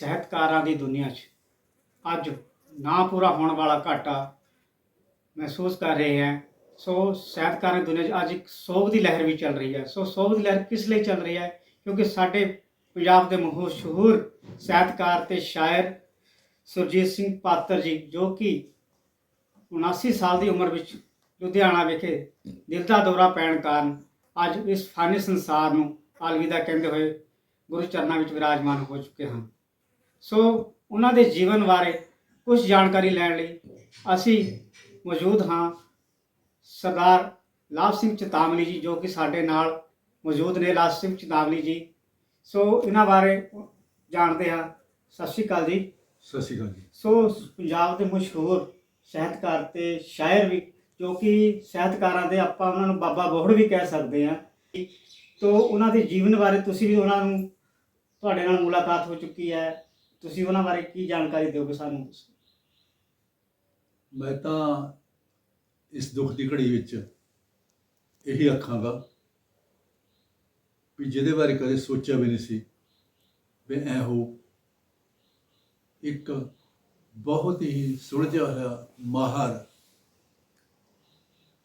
ਸਾਹਿਤਕਾਰਾਂ ਦੀ ਦੁਨੀਆ 'ਚ। ਅੱਜ ਨਾ ਪੂਰਾ ਹੋਣ ਵਾਲਾ ਘਾਟਾ ਮਹਿਸੂਸ ਕਰ ਰਹੇ ਹਾਂ। ਸੋ ਸਾਹਿਤਕਾਰਾਂ ਦੀ ਦੁਨੀਆ 'ਚ ਅੱਜ ਇੱਕ ਸੋਭ ਦੀ ਲਹਿਰ ਵੀ ਚੱਲ ਰਹੀ ਹੈ। ਸੋ ਸੋਭ ਦੀ ਲਹਿਰ ਕਿਸ ਲਈ ਚੱਲ ਰਹੀ ਹੈ? ਕਿਉਂਕਿ ਸਾਡੇ ਪੰਜਾਬ ਦੇ ਮਸ਼ਹੂਰ ਸਾਹਿਤਕਾਰ ਤੇ ਸ਼ਾਇਰ ਸੁਰਜੀਤ ਸਿੰਘ ਪਾਤਰ ਜੀ, ਜੋ ਕਿ 79 ਸਾਲ ਦੀ ਉਮਰ ਵਿੱਚ ਲੁਧਿਆਣਾ ਵਿਖੇ ਦਿਲ ਦਾ ਦੌਰਾ ਪੈਣ ਕਾਰਨ ਅੱਜ ਇਸ ਫਾਨੀ ਸੰਸਾਰ ਨੂੰ ਅਲਵਿਦਾ ਕਹਿੰਦੇ ਹੋਏ ਗੁਰੂ ਚਰਨਾਂ ਵਿੱਚ ਵਿਰਾਜਮਾਨ ਹੋ ਚੁੱਕੇ ਹਨ। ਸੋ ਉਹਨਾਂ ਦੇ ਜੀਵਨ ਬਾਰੇ ਕੁਝ ਜਾਣਕਾਰੀ ਲੈਣ ਲਈ ਅਸੀਂ ਮੌਜੂਦ ਹਾਂ ਸਰਦਾਰ ਲਾਭ ਸਿੰਘ ਚਤਾਮਲੀ ਜੀ ਜੋ ਕਿ ਸਾਡੇ ਨਾਲ ਮੌਜੂਦ ਨੇ। ਲਾਭ ਸਿੰਘ ਚਤਾਮਲੀ ਜੀ ਸੋ ਇਹਨਾਂ ਬਾਰੇ ਜਾਣਦੇ ਹਾਂ। ਸਤਿ ਸ਼੍ਰੀ ਅਕਾਲ ਜੀ। ਸਤਿ ਸ਼੍ਰੀ ਅਕਾਲ ਜੀ। ਸੋ ਪੰਜਾਬ ਦੇ ਮਸ਼ਹੂਰ ਸਾਹਿਤਕਾਰ ਤੇ ਸ਼ਾਇਰ ਵੀ ਜੋ ਕਿ ਸਾਹਿਤਕਾਰਾਂ ਦੇ ਆਪਾਂ ਉਹਨਾਂ ਨੂੰ ਬਾਬਾ ਬੋਹੜ ਵੀ ਕਹਿ ਸਕਦੇ ਹਾਂ। ਤੋ ਉਹਨਾਂ ਦੇ ਜੀਵਨ ਬਾਰੇ ਤੁਸੀਂ ਵੀ ਉਹਨਾਂ ਨੂੰ ਤੁਹਾਡੇ ਨਾਲ ਮੁਲਾਕਾਤ ਹੋ ਚੁੱਕੀ ਹੈ। ਤੁਸੀਂ ਉਹਨਾਂ ਬਾਰੇ ਕੀ ਜਾਣਕਾਰੀ ਦਿਓਗੇ ਸਾਨੂੰ? ਮੈਂ ਤਾਂ ਇਸ ਦੁੱਖ ਦੀ ਘੜੀ ਵਿੱਚ ਇਹੀ ਆਖਾਂਗਾ ਵੀ ਜਿਹਦੇ ਬਾਰੇ ਕਦੇ ਸੋਚਿਆ ਵੀ ਨਹੀਂ ਸੀ ਵੀ ਐ ਹੋ, ਇੱਕ ਬਹੁਤ ਹੀ ਸੁਲਝਿਆ ਹੋਇਆ ਮਾਹਰ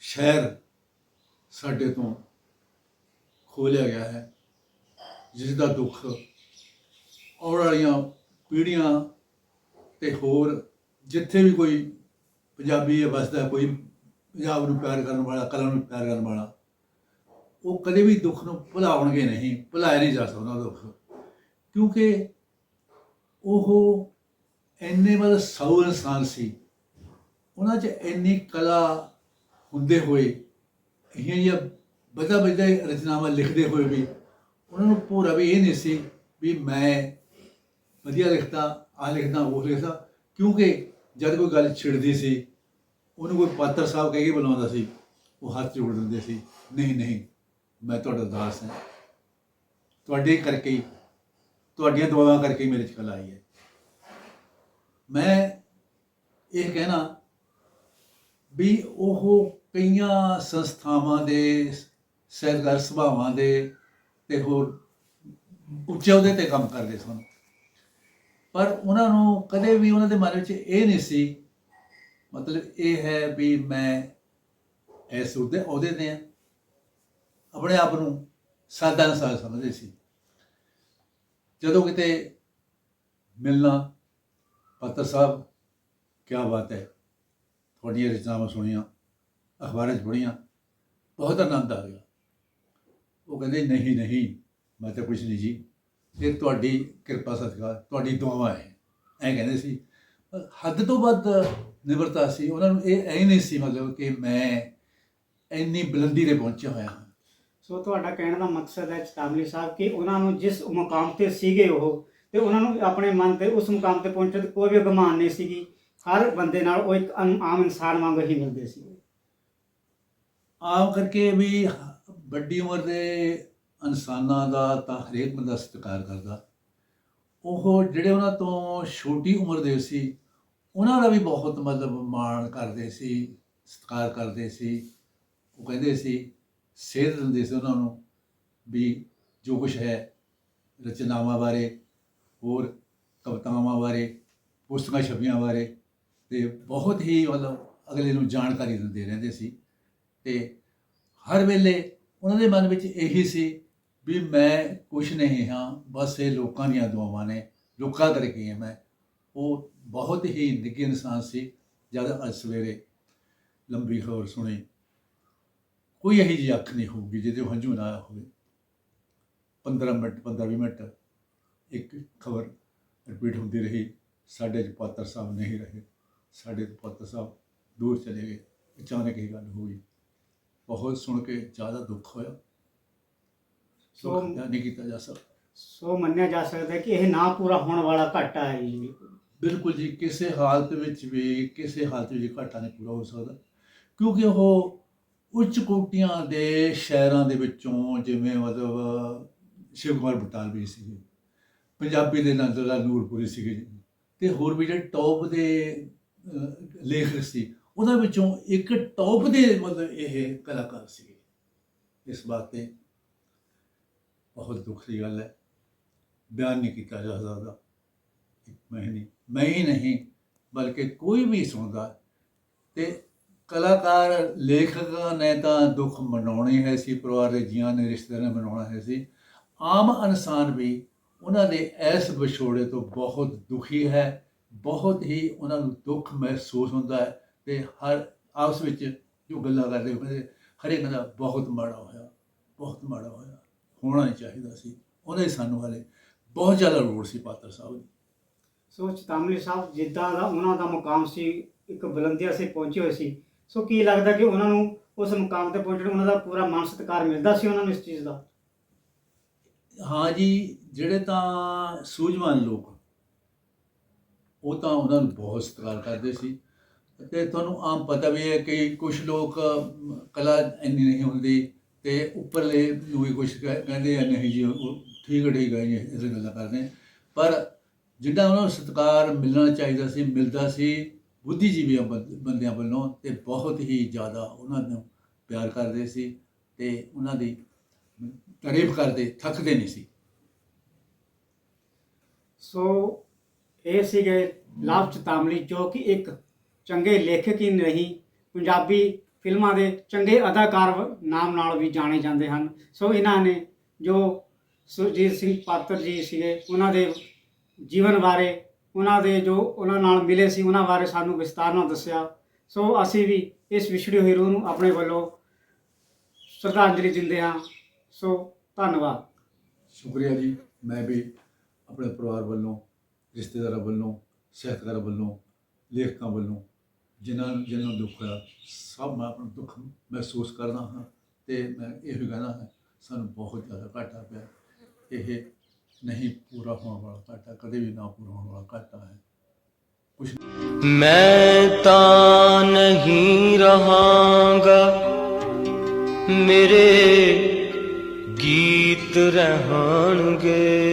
ਸ਼ਹਿਰ ਸਾਡੇ ਤੋਂ ਖੋਲਿਆ ਗਿਆ ਹੈ ਜਿਸ ਦਾ ਦੁੱਖ ਆਉਣ ਵਾਲੀਆਂ ਪੀੜੀਆਂ ਤੇ ਹੋਰ ਜਿੱਥੇ ਵੀ ਕੋਈ ਪੰਜਾਬੀ ਹੈ ਵਸਦਾ ਕੋਈ ਪੰਜਾਬ ਨੂੰ ਪਿਆਰ ਕਰਨ ਵਾਲਾ, ਕਲਾ ਨੂੰ ਪਿਆਰ ਕਰਨ ਵਾਲਾ, ਉਹ ਕਦੇ ਵੀ ਦੁੱਖ ਨੂੰ ਭੁਲਾਉਣਗੇ ਨਹੀਂ, ਭੁਲਾਇਆ ਨਹੀਂ ਜਾ ਸਕਦਾ ਉਹ ਦੁੱਖ। ਕਿਉਂਕਿ ਉਹ ਇੰਨੇ ਮਤਲਬ ਸੌ ਇਨਸਾਨ ਸੀ, ਉਹਨਾਂ 'ਚ ਇੰਨੀ ਕਲਾ ਹੁੰਦੇ ਹੋਏ ਇਹ ਜਿਹੀਆਂ ਬਦਾ ਬਦਾ ਰਚਨਾਵਾਂ ਲਿਖਦੇ ਹੋਏ ਵੀ, ਉਹਨਾਂ ਨੂੰ ਪੂਰਾ ਵੀ ਇਹ ਨਹੀਂ ਸੀ ਵੀ ਮੈਂ ਵਧੀਆ ਲਿਖਦਾ ਆ ਲਿਖਦਾ ਉਹ ਲਿਖਦਾ ਕਿਉਂਕਿ ਜਦ ਕੋਈ ਗੱਲ ਛਿੜਦੀ ਸੀ, ਉਹਨੂੰ ਕੋਈ ਪਾਤਰ ਸਾਹਿਬ ਕਹਿ ਕੇ ਬੁਲਾਉਂਦਾ ਸੀ, ਉਹ ਹੱਥ ਜੋੜ ਦਿੰਦੇ ਸੀ, ਨਹੀਂ ਨਹੀਂ, ਮੈਂ ਤੁਹਾਡਾ ਦਾਸ ਹਾਂ। ਤੁਹਾਡੇ ਕਰਕੇ ਹੀ, ਤੁਹਾਡੀਆਂ ਦੁਆਵਾਂ ਕਰਕੇ ਹੀ ਮੇਰੇ ਚ ਕਲਾ ਆਈ ਹੈ। ਮੈਂ ਇਹ ਕਹਿਣਾ ਵੀ ਉਹ ਕਈਆਂ ਸੰਸਥਾਵਾਂ ਦੇ ਸਹਿਕਾਰ ਸਭਾਵਾਂ ਦੇ ਤੇ ਹੋਰ ਉੱਚੇ ਉਹਦੇ ਤੇ ਕੰਮ ਕਰਦੇ ਸਨ। ਪਰ ਉਹਨਾਂ ਨੂੰ ਕਦੇ ਵੀ ਉਹਨਾਂ ਦੇ ਮਨ ਵਿੱਚ ਇਹ ਨਹੀਂ ਸੀ, ਮਤਲਬ ਇਹ ਹੈ ਵੀ ਮੈਂ ਇਸ ਉਹਦੇ ਅਹੁਦੇ ਦੇ ਹਾਂ। ਆਪਣੇ ਆਪ ਨੂੰ ਸਾਦਾ ਇਨਸਾਨ ਸਮਝਦੇ ਸੀ। ਜਦੋਂ ਕਿਤੇ ਮਿਲਣਾ, ਪੱਤਰ ਸਾਹਿਬ ਕੀ ਬਾਤ ਹੈ। ਤੁਹਾਡੀਆਂ ਰਚਨਾਵਾਂ ਸੁਣੀਆਂ, ਅਖਬਾਰਾਂ 'ਚ ਪੜ੍ਹੀਆਂ, ਬਹੁਤ ਆਨੰਦ ਆ ਗਿਆ। ਉਹ ਕਹਿੰਦੇ, ਨਹੀਂ ਨਹੀਂ, ਮੈਂ ਤਾਂ ਕੁਝ ਨਹੀਂ ਜੀ। ਇਹ ਤੁਹਾਡੀ ਕਿਰਪਾ ਸਦਕਾ ਤੁਹਾਡੀ ਦੁਆਵਾਂ ਹੈ। ਐਂ ਕਹਿੰਦੇ ਸੀ। ਹੱਦ ਤੋਂ ਵੱਧ ਨਿਮਰਤਾ ਸੀ। ਉਹਨਾਂ ਨੂੰ ਇਹ ਐ ਨਹੀਂ ਸੀ ਮਤਲਬ ਕਿ ਮੈਂ ਇੰਨੀ ਬੁਲੰਦੀ ਤੇ ਪਹੁੰਚਿਆ ਹੋਇਆ ਹਾਂ। ਸੋ ਤੁਹਾਡਾ ਕਹਿਣ ਦਾ ਮਕਸਦ ਹੈ ਚਤਾਮਲੀ ਸਾਹਿਬ ਕਿ ਉਹਨਾਂ ਨੂੰ ਜਿਸ ਮੁਕਾਮ ਤੇ ਸੀਗੇ ਉਹ ਤੇ ਉਹਨਾਂ ਨੂੰ ਆਪਣੇ ਮਨ ਤੇ ਉਸ ਮੁਕਾਮ ਤੇ ਪਹੁੰਚਣ ਦੀ ਕੋਈ ਵੀ ਅਗਮਾਨ ਨਹੀਂ ਸੀਗੀ। ਹਰ ਬੰਦੇ ਨਾਲ ਉਹ ਇੱਕ ਆਮ ਇਨਸਾਨ ਵਾਂਗ ਹੀ ਮਿਲਦੇ ਸੀ। ਆਮ ਕਰਕੇ ਵੀ ਵੱਡੀ ਉਮਰ ਦੇ ਇਨਸਾਨਾਂ ਦਾ ਤਾਂ ਹਰੇਕ ਬੰਦਾ ਸਤਿਕਾਰ ਕਰਦਾ। ਉਹ ਜਿਹੜੇ ਉਹਨਾਂ ਤੋਂ ਛੋਟੀ ਉਮਰ ਦੇ ਸੀ, ਉਹਨਾਂ ਦਾ ਵੀ ਬਹੁਤ ਮਤਲਬ ਮਾਣ ਕਰਦੇ ਸੀ, ਸਤਿਕਾਰ ਕਰਦੇ ਸੀ। ਉਹ ਕਹਿੰਦੇ ਸੀ, ਸੇਧ ਦਿੰਦੇ ਸੀ ਉਹਨਾਂ ਨੂੰ ਵੀ ਜੋ ਕੁਝ ਹੈ, ਰਚਨਾਵਾਂ ਬਾਰੇ, ਹੋਰ ਕਵਿਤਾਵਾਂ ਬਾਰੇ, ਪੁਸਤਕਾਂ ਛਪੀਆਂ ਬਾਰੇ ਤੇ ਬਹੁਤ ਹੀ ਮਤਲਬ ਅਗਲੇ ਨੂੰ ਜਾਣਕਾਰੀ ਦਿੰਦੇ ਰਹਿੰਦੇ ਸੀ। ਤੇ ਹਰ ਵੇਲੇ ਉਹਨਾਂ ਦੇ ਮਨ ਵਿੱਚ ਇਹੀ ਸੀ ਵੀ ਮੈਂ ਕੁਛ ਨਹੀਂ ਹਾਂ, ਬਸ ਇਹ ਲੋਕਾਂ ਦੀਆਂ ਦੁਆਵਾਂ ਨੇ, ਲੋਕਾਂ ਕਰਕੇ ਹਾਂ ਮੈਂ। ਉਹ ਬਹੁਤ ਹੀ ਨਿੱਘੇ ਇਨਸਾਨ ਸੀ, ਜਦ ਅੱਜ ਸਵੇਰੇ ਲੰਬੀ ਖਬਰ ਸੁਣੀ। ਕੋਈ ਇਹੀ ਜਿਹੀ ਅੱਖ ਨਹੀਂ ਹੋਊਗੀ ਜਿਹਦੇ ਹੰਝੂ ਨਾ ਆਇਆ ਹੋਵੇ। 15 ਮਿੰਟ 15 ਮਿੰਟ ਇੱਕ ਖਬਰ ਰਿਪੀਟ ਹੁੰਦੀ ਰਹੀ, ਸਾਡੇ ਚ ਪਾਤਰ ਸਾਹਿਬ ਨਹੀਂ ਰਹੇ। ਸਾਡੇ ਪਾਤਰ ਸਾਹਿਬ ਦੂਰ ਚਲੇ ਗਏ। ਅਚਾਨਕ ਇਹ ਗੱਲ ਹੋਈ। ਬਹੁਤ ਸੁਣ ਕੇ ਜ਼ਿਆਦਾ ਦੁੱਖ ਹੋਇਆ। ਸੋ ਸੋ ਨਹੀਂ ਕੀਤਾ ਜਾ ਸਕਦਾ। ਸੋ ਮੰਨਿਆ ਜਾ ਸਕਦਾ ਹੈ ਕਿ ਇਹ ਨਾ ਪੂਰਾ ਹੋਣ ਵਾਲਾ ਘਾਟਾ ਹੈ ਜੀ। ਬਿਲਕੁਲ ਜੀ ਕਿਸੇ ਹਾਲਤ ਵਿੱਚ ਵੀ ਕਿਸੇ ਹਾਲਤ ਵਿੱਚ ਘਾਟਾ ਨਹੀਂ ਪੂਰਾ ਹੋ ਸਕਦਾ। ਕਿਉਂਕਿ ਉਹ ਉੱਚ ਕੋਟੀਆਂ ਦੇ ਸ਼ਹਿਰਾਂ ਦੇ ਵਿੱਚੋਂ ਜਿਵੇਂ ਮਤਲਬ ਸ਼ਿਵ ਕੁਮਾਰ ਬਟਾਲਵੀ ਸੀਗੇ ਪੰਜਾਬੀ ਦੇ ਨੰਦ ਲਾਲ ਨੂਰਪੁਰੀ ਸੀਗੇ ਤੇ ਹੋਰ ਵੀ ਜਿਹੜੇ ਟੌਪ ਦੇ ਲੇਖਕ ਸੀ ਉਹਨਾਂ ਵਿੱਚੋਂ ਇੱਕ ਟੌਪ ਦੇ ਮਤਲਬ ਇਹ ਕਲਾਕਾਰ ਸੀਗੇ। ਇਸ ਬਾਤ ਤੇ ਬਹੁਤ ਦੁੱਖ ਦੀ ਗੱਲ ਹੈ। ਬਿਆਨ ਨਹੀਂ ਕੀਤਾ ਜਾ ਸਕਦਾ। ਮੈਂ ਨਹੀਂ ਮੈਂ ਹੀ ਨਹੀਂ, ਬਲਕਿ ਕੋਈ ਵੀ ਸੁਣਦਾ ਤੇ ਕਲਾਕਾਰ, ਲੇਖਕਾਂ ਨੇ ਤਾਂ ਦੁੱਖ ਮਨਾਉਣੇ ਹੈ ਸੀ, ਪਰਿਵਾਰ ਦੇ ਜੀਆਂ ਨੇ, ਰਿਸ਼ਤੇਦਾਰਾਂ ਨੇ ਮਨਾਉਣਾ ਹੈ ਸੀ। ਆਮ ਇਨਸਾਨ ਵੀ ਉਹਨਾਂ ਦੇ ਇਸ ਵਿਛੋੜੇ ਤੋਂ ਬਹੁਤ ਦੁਖੀ ਹੈ। ਬਹੁਤ ਹੀ ਉਹਨਾਂ ਨੂੰ ਦੁੱਖ ਮਹਿਸੂਸ ਹੁੰਦਾ ਹੈ ਤੇ ਹਰ ਆਪਸ ਵਿੱਚ ਜੋ ਗੱਲਾਂ ਕਰਦੇ ਹੁੰਦੇ ਹਰੇਕ ਦਾ ਬਹੁਤ ਮਾੜਾ ਹੋਇਆ, ਬਹੁਤ ਮਾੜਾ ਹੋਇਆ। ਹੋਣਾ ਨਹੀਂ ਚਾਹੀਦਾ ਸੀ। ਉਹਨੇ ਸਾਨੂੰ ਹਾਲੇ ਬਹੁਤ ਜ਼ਿਆਦਾ ਲੋੜ ਸੀ ਪਾਤਰ ਸਾਹਿਬ ਦੀ। ਸੋ ਚਤਾਮਲੀ ਸਾਹਿਬ ਜਿੱਦਾਂ ਦਾ ਉਹਨਾਂ ਦਾ ਮੁਕਾਮ ਸੀ ਇੱਕ ਬੁਲੰਦੀਆਂ ਸੇ ਪਹੁੰਚੇ ਹੋਏ ਸੀ। ਸੋ ਕੀ ਲੱਗਦਾ ਕਿ ਉਹਨਾਂ ਨੂੰ ਉਸ ਮੁਕਾਮ ਤੇ ਪਹੁੰਚਣ ਉਹਨਾਂ ਦਾ ਪੂਰਾ ਮਾਨ ਸਤਿਕਾਰ ਮਿਲਦਾ ਸੀ ਉਹਨਾਂ ਨੂੰ ਇਸ ਚੀਜ਼ ਦਾ? ਹਾਂ ਜੀ ਜਿਹੜੇ ਤਾਂ ਸੂਝਵਾਨ ਲੋਕ ਉਹ ਤਾਂ ਉਹਨਾਂ ਨੂੰ ਬਹੁਤ ਸਤਿਕਾਰ ਕਰਦੇ ਸੀ। ਤੇ ਤੁਹਾਨੂੰ ਆਮ ਪਤਾ ਵੀ ਹੈ ਕਿ ਕੁਝ ਲੋਕ ਕਲਾ ਇੰਨੀ ਨਹੀਂ ਹੁੰਦੀ। ਤੇ ਉੱਪਰਲੇ ਨੂੰ ਵੀ ਕੁਝ ਕਹਿੰਦੇ ਆ, ਨਹੀਂ ਜੀ, ਉਹ ਠੀਕ ਠੀਕ ਹੈ ਜੀ ਇਸ ਗੱਲਾਂ ਕਰਦੇ ਪਰ ਜਿੱਦਾਂ ਉਹਨਾਂ ਨੂੰ ਸਤਿਕਾਰ ਮਿਲਣਾ ਚਾਹੀਦਾ ਸੀ, ਮਿਲਦਾ ਸੀ, ਬੁੱਧੀਜੀਵੀਆਂ ਬੰਦ- ਬੰਦਿਆਂ ਵੱਲੋਂ ਤੇ ਬਹੁਤ ਹੀ ਜ਼ਿਆਦਾ ਉਹਨਾਂ ਨੂੰ ਪਿਆਰ ਕਰਦੇ ਸੀ ਤੇ ਉਹਨਾਂ ਦੀ ਤਾਰੀਫ ਕਰਦੇ, ਥੱਕਦੇ ਨਹੀਂ ਸੀ। ਸੋ ਇਹ ਸੀਗੇ ਲਾਭ ਚਤਾਮਲੀ ਜੋ ਕਿ ਇੱਕ ਚੰਗੇ ਲੇਖਕ ਹੀ ਨਹੀਂ ਪੰਜਾਬੀ ਫਿਲਮਾਂ ਦੇ ਚੰਗੇ ਅਦਾਕਾਰ ਨਾਮ ਨਾਲ ਵੀ ਜਾਣੇ ਜਾਂਦੇ ਹਨ। ਸੋ ਇਹਨਾਂ ਨੇ ਜੋ ਸੁਰਜੀਤ ਸਿੰਘ ਪਾਤਰ ਜੀ ਸੀਗੇ, ਉਹਨਾਂ ਦੇ ਜੀਵਨ ਬਾਰੇ, ਉਹਨਾਂ ਦੇ ਜੋ ਉਹਨਾਂ ਨਾਲ ਮਿਲੇ ਸੀ, ਉਹਨਾਂ ਬਾਰੇ ਸਾਨੂੰ ਵਿਸਤਾਰ ਨਾਲ ਦੱਸਿਆ। ਸੋ ਅਸੀਂ ਵੀ ਇਸ ਵਿਛੜੇ ਹੀਰੋ ਨੂੰ ਆਪਣੇ ਵੱਲੋਂ ਸ਼ਰਧਾਂਜਲੀ ਦਿੰਦੇ ਹਾਂ। ਸੋ ਧੰਨਵਾਦ। ਸ਼ੁਕਰੀਆ ਜੀ। ਮੈਂ ਵੀ ਆਪਣੇ ਪਰਿਵਾਰ ਵੱਲੋਂ, ਰਿਸ਼ਤੇਦਾਰਾਂ ਵੱਲੋਂ, ਸਹਿਤਕਾਰਾਂ ਵੱਲੋਂ, ਲੇਖਕਾਂ ਵੱਲੋਂ ਜਿਨ੍ਹਾਂ ਜਿਨ੍ਹਾਂ ਨੂੰ ਦੁੱਖ ਹੋਇਆ ਸਭ ਮੈਂ ਆਪਣਾ ਦੁੱਖ ਮਹਿਸੂਸ ਕਰਦਾ ਹਾਂ ਤੇ ਮੈਂ ਇਹ ਵੀ ਕਹਿਣਾ ਹੈ, ਸਾਨੂੰ ਬਹੁਤ ਜ਼ਿਆਦਾ ਘਾਟਾ ਪਿਆ। ਇਹ ਨਹੀਂ ਪੂਰਾ ਹੋਣ ਵਾਲਾ ਘਾਟਾ, ਕਦੇ ਵੀ ਨਾ ਪੂਰਾ ਹੋਣ ਵਾਲਾ ਘਾਟਾ ਹੈ। ਕੁਛ ਮੈਂ ਤਾਂ ਨਹੀਂ ਰਹਾਂਗਾ, ਮੇਰੇ ਗੀਤ ਰਹਿਣਗੇ।